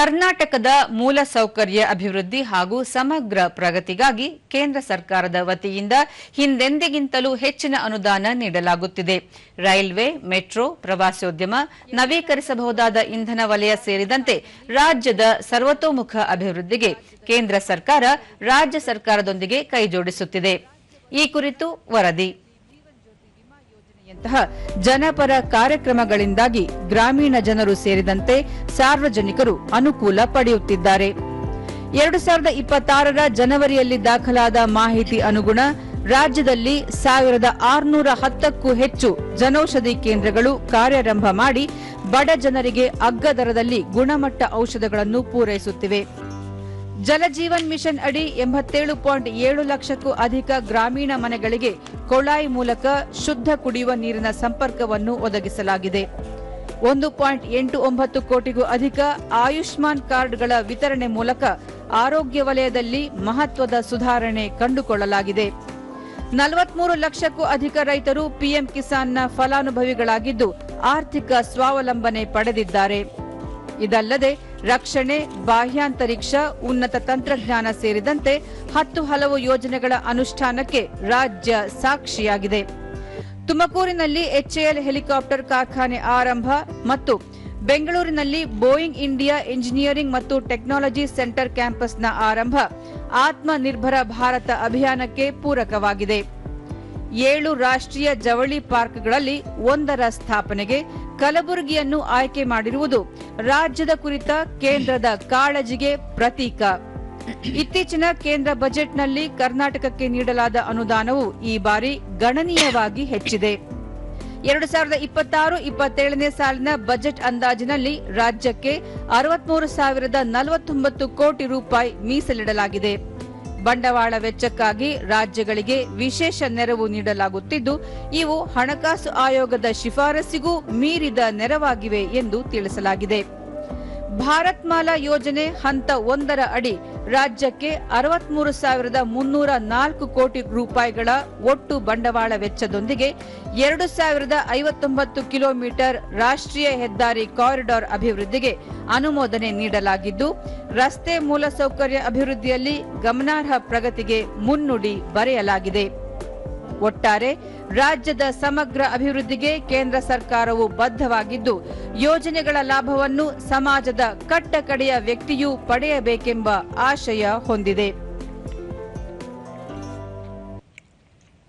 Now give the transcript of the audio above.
ಕರ್ನಾಟಕದ ಮೂಲಸೌಕರ್ಯ ಅಭಿವೃದ್ಧಿ ಹಾಗೂ ಸಮಗ್ರ ಪ್ರಗತಿಗಾಗಿ ಕೇಂದ್ರ ಸರ್ಕಾರದ ವತಿಯಿಂದ ಹಿಂದೆಂದಿಗಿಂತಲೂ ಹೆಚ್ಚಿನ ಅನುದಾನ ನೀಡಲಾಗುತ್ತಿದೆ. ರೈಲ್ವೆ, ಮೆಟ್ರೋ, ಪ್ರವಾಸೋದ್ಯಮ ನವೀಕರಿಸಬಹುದಾದ ಇಂಧನ ವಲಯ ಸೇರಿದಂತೆ ರಾಜ್ಯದ ಸರ್ವತೋಮುಖ ಅಭಿವೃದ್ಧಿಗೆ ಕೇಂದ್ರ ಸರ್ಕಾರ ರಾಜ್ಯ ಸರ್ಕಾರದೊಂದಿಗೆ ಕೈಜೋಡಿಸುತ್ತಿದೆ. ಈ ಕುರಿತು ವರದಿ. ಯಂತಹ ಜನಪರ ಕಾರ್ಯಕ್ರಮಗಳಿಂದಾಗಿ ಗ್ರಾಮೀಣ ಜನರು ಸೇರಿದಂತೆ ಸಾರ್ವಜನಿಕರು ಅನುಕೂಲ ಪಡೆಯುತ್ತಿದ್ದಾರೆ. ಎರಡು ಸಾವಿರದ ಇಪ್ಪತ್ತಾರರ ಜನವರಿಯಲ್ಲಿ ದಾಖಲಾದ ಮಾಹಿತಿ ಅನುಗುಣ ರಾಜ್ಯದಲ್ಲಿ ಸಾವಿರದ ಆರುನೂರ ಹತ್ತಕ್ಕೂ ಹೆಚ್ಚು ಜನೌಷಧಿ ಕೇಂದ್ರಗಳು ಕಾರ್ಯಾರಂಭ ಮಾಡಿ ಬಡ ಜನರಿಗೆ ಅಗ್ಗ ದರದಲ್ಲಿ ಗುಣಮಟ್ಟ ಔಷಧಗಳನ್ನು ಪೂರೈಸುತ್ತಿವೆ. ಜಲಜೀವನ್ ಮಿಷನ್ ಅಡಿ ಎಂಬತ್ತೇಳು ಪಾಯಿಂಟ್ ಏಳು ಲಕ್ಷಕ್ಕೂ ಅಧಿಕ ಗ್ರಾಮೀಣ ಮನೆಗಳಿಗೆ ಕೊಳಾಯಿ ಮೂಲಕ ಶುದ್ಧ ಕುಡಿಯುವ ನೀರಿನ ಸಂಪರ್ಕವನ್ನು ಒದಗಿಸಲಾಗಿದೆ. ಒಂದು ಪಾಯಿಂಟ್ ಎಂಟು ಒಂಬತ್ತು ಕೋಟಿಗೂ ಅಧಿಕ ಆಯುಷ್ಮಾನ್ ಕಾರ್ಡ್ಗಳ ವಿತರಣೆ ಮೂಲಕ ಆರೋಗ್ಯ ವಲಯದಲ್ಲಿ ಮಹತ್ವದ ಸುಧಾರಣೆ ಕಂಡುಕೊಳ್ಳಲಾಗಿದೆ. ನಲವತ್ಮೂರು ಲಕ್ಷಕ್ಕೂ ಅಧಿಕ ರೈತರು ಪಿಎಂ ಕಿಸಾನ್ನ ಫಲಾನುಭವಿಗಳಾಗಿದ್ದು ಆರ್ಥಿಕ ಸ್ವಾವಲಂಬನೆ ಪಡೆದಿದ್ದಾರೆ. ಇದಲ್ಲದೆ ರಕ್ಷಣೆ, ಬಾಹ್ಯಾಂತರಿಕ್ಷ, ಉನ್ನತ ತಂತ್ರಜ್ಞಾನ ಸೇರಿದಂತೆ ಹತ್ತು ಹಲವು ಯೋಜನೆಗಳ ಅನುಷ್ಠಾನಕ್ಕೆ ರಾಜ್ಯ ಸಾಕ್ಷಿಯಾಗಿದೆ. ತುಮಕೂರಿನಲ್ಲಿ ಎಚ್ಎಎಲ್ ಹೆಲಿಕಾಪ್ಟರ್ ಕಾರ್ಖಾನೆ ಆರಂಭ ಮತ್ತು ಬೆಂಗಳೂರಿನಲ್ಲಿ ಬೋಯಿಂಗ್ ಇಂಡಿಯಾ ಇಂಜಿನಿಯರಿಂಗ್ ಮತ್ತು ಟೆಕ್ನಾಲಜಿ ಸೆಂಟರ್ ಕ್ಯಾಂಪಸ್ನ ಆರಂಭ, ಆತ್ಮನಿರ್ಭರ ಭಾರತ ಅಭಿಯಾನಕ್ಕೆ ಪೂರಕವಾಗಿದೆ. ಏಳು ರಾಷ್ಟ್ರೀಯ ಜವಳಿ ಪಾರ್ಕ್ಗಳಲ್ಲಿ ಒಂದರ ಸ್ಥಾಪನೆಗೆ ಕಲಬುರಗಿಯನ್ನು ಆಯ್ಕೆ ಮಾಡಿರುವುದು ರಾಜ್ಯದ ಕುರಿತ ಕೇಂದ್ರದ ಕಾಳಜಿಗೆ ಪ್ರತೀಕ. ಇತ್ತೀಚಿನ ಕೇಂದ್ರ ಬಜೆಟ್ನಲ್ಲಿ ಕರ್ನಾಟಕಕ್ಕೆ ನೀಡಲಾದ ಅನುದಾನವು ಈ ಬಾರಿ ಗಣನೀಯವಾಗಿ ಹೆಚ್ಚಿದೆ. ಎರಡು ಸಾವಿರದ ಇಪ್ಪತ್ತಾರು ಇಪ್ಪತ್ತೇಳನೇ ಸಾಲಿನ ಬಜೆಟ್ ಅಂದಾಜಿನಲ್ಲಿ ರಾಜ್ಯಕ್ಕೆ ಅರವತ್ಮೂರು ಸಾವಿರದ ನಲವತ್ತೊಂಬತ್ತು ಕೋಟಿ ರೂಪಾಯಿ ಮೀಸಲಿಡಲಾಗಿದೆ. ಬಂಡವಾಳ ವೆಚ್ಚಕ್ಕಾಗಿ ರಾಜ್ಯಗಳಿಗೆ ವಿಶೇಷ ನೆರವು ನೀಡಲಾಗುತ್ತಿದ್ದು ಇವು ಹಣಕಾಸು ಆಯೋಗದ ಶಿಫಾರಸಿಗೂ ಮೀರಿದ ನೆರವಾಗಿವೆ ಎಂದು ತಿಳಿಸಲಾಗಿದೆ. ಭಾರತ್ ಮಾಲಾ ಯೋಜನೆ ಹಂತ ಒಂದರ ಅಡಿ ರಾಜ್ಯಕ್ಕೆ ಅರವತ್ಮೂರು ಸಾವಿರದ ಮುನ್ನೂರ ನಾಲ್ಕು ಕೋಟಿ ರೂಪಾಯಿಗಳ ಒಟ್ಟು ಬಂಡವಾಳ ವೆಚ್ಚದೊಂದಿಗೆ ಎರಡು ಸಾವಿರದ ಐವತ್ತೊಂಬತ್ತು ಕಿಲೋಮೀಟರ್ ರಾಷ್ಟ್ರೀಯ ಹೆದ್ದಾರಿ ಕಾರಿಡಾರ್ ಅಭಿವೃದ್ಧಿಗೆ ಅನುಮೋದನೆ ನೀಡಲಾಗಿದ್ದು, ರಸ್ತೆ ಮೂಲಸೌಕರ್ಯ ಅಭಿವೃದ್ಧಿಯಲ್ಲಿ ಗಮನಾರ್ಹ ಪ್ರಗತಿಗೆ ಮುನ್ನುಡಿ ಬರೆಯಲಾಗಿದೆ. ಒಟ್ಟಾರೆ ರಾಜ್ಯದ ಸಮಗ್ರ ಅಭಿವೃದ್ಧಿಗೆ ಕೇಂದ್ರ ಸರ್ಕಾರವು ಬದ್ಧವಾಗಿದ್ದು, ಯೋಜನೆಗಳ ಲಾಭವನ್ನು ಸಮಾಜದ ಕಟ್ಟಕಡೆಯ ವ್ಯಕ್ತಿಯೂ ಪಡೆಯಬೇಕೆಂಬ ಆಶಯ ಹೊಂದಿದೆ.